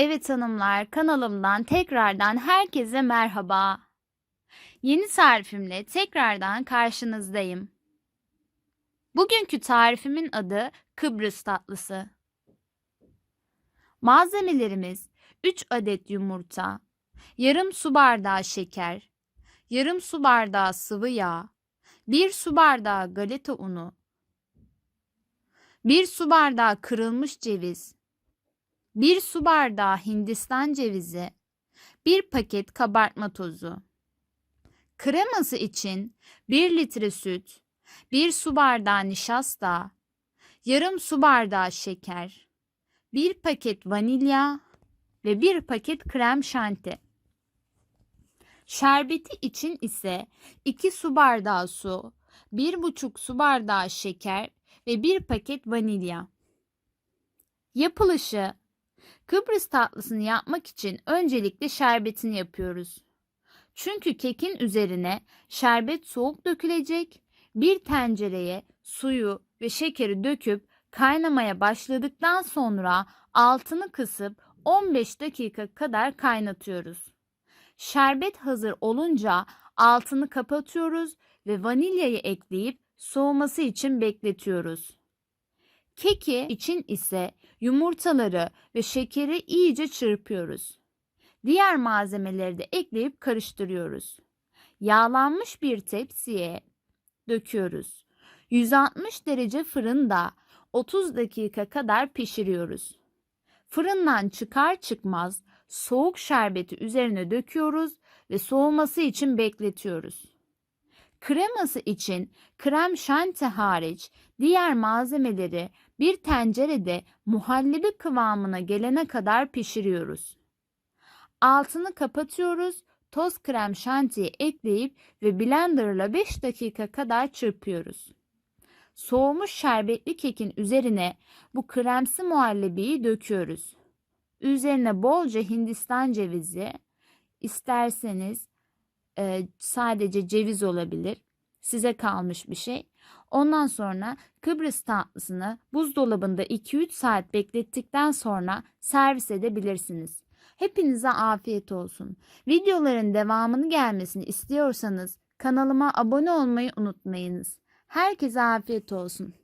Evet hanımlar, kanalımdan tekrardan herkese merhaba. Yeni tarifimle tekrardan karşınızdayım. Bugünkü tarifimin adı Kıbrıs tatlısı. Malzemelerimiz 3 adet yumurta, yarım su bardağı şeker, yarım su bardağı sıvı yağ, 1 su bardağı galeta unu, 1 su bardağı kırılmış ceviz, 1 su bardağı hindistan cevizi, 1 paket kabartma tozu. Kreması için 1 litre süt, 1 su bardağı nişasta, yarım su bardağı şeker, 1 paket vanilya ve 1 paket krem şanti. Şerbeti için ise 2 su bardağı su, 1,5 su bardağı şeker ve 1 paket vanilya. Yapılışı Kıbrıs tatlısını yapmak için öncelikle şerbetini yapıyoruz. Çünkü kekin üzerine şerbet soğuk dökülecek. Bir tencereye suyu ve şekeri döküp kaynamaya başladıktan sonra altını kısıp 15 dakika kadar kaynatıyoruz. Şerbet hazır olunca altını kapatıyoruz ve vanilyayı ekleyip soğuması için bekletiyoruz. Keki için ise yumurtaları ve şekeri iyice çırpıyoruz. Diğer malzemeleri de ekleyip karıştırıyoruz. Yağlanmış bir tepsiye döküyoruz. 160 derece fırında 30 dakika kadar pişiriyoruz. Fırından çıkar çıkmaz soğuk şerbeti üzerine döküyoruz ve soğuması için bekletiyoruz. Kreması için krem şanti hariç diğer malzemeleri bir tencerede muhallebi kıvamına gelene kadar pişiriyoruz. Altını kapatıyoruz, toz krem şantiyi ekleyip ve blenderla 5 dakika kadar çırpıyoruz. Soğumuş şerbetli kekin üzerine bu kremsi muhallebiyi döküyoruz. Üzerine bolca hindistan cevizi, isterseniz e, sadece ceviz olabilir. Size kalmış bir şey. Ondan sonra Kıbrıs tatlısını buzdolabında 2-3 saat beklettikten sonra servis edebilirsiniz. Hepinize afiyet olsun. Videoların devamını gelmesini istiyorsanız kanalıma abone olmayı unutmayınız. Herkese afiyet olsun.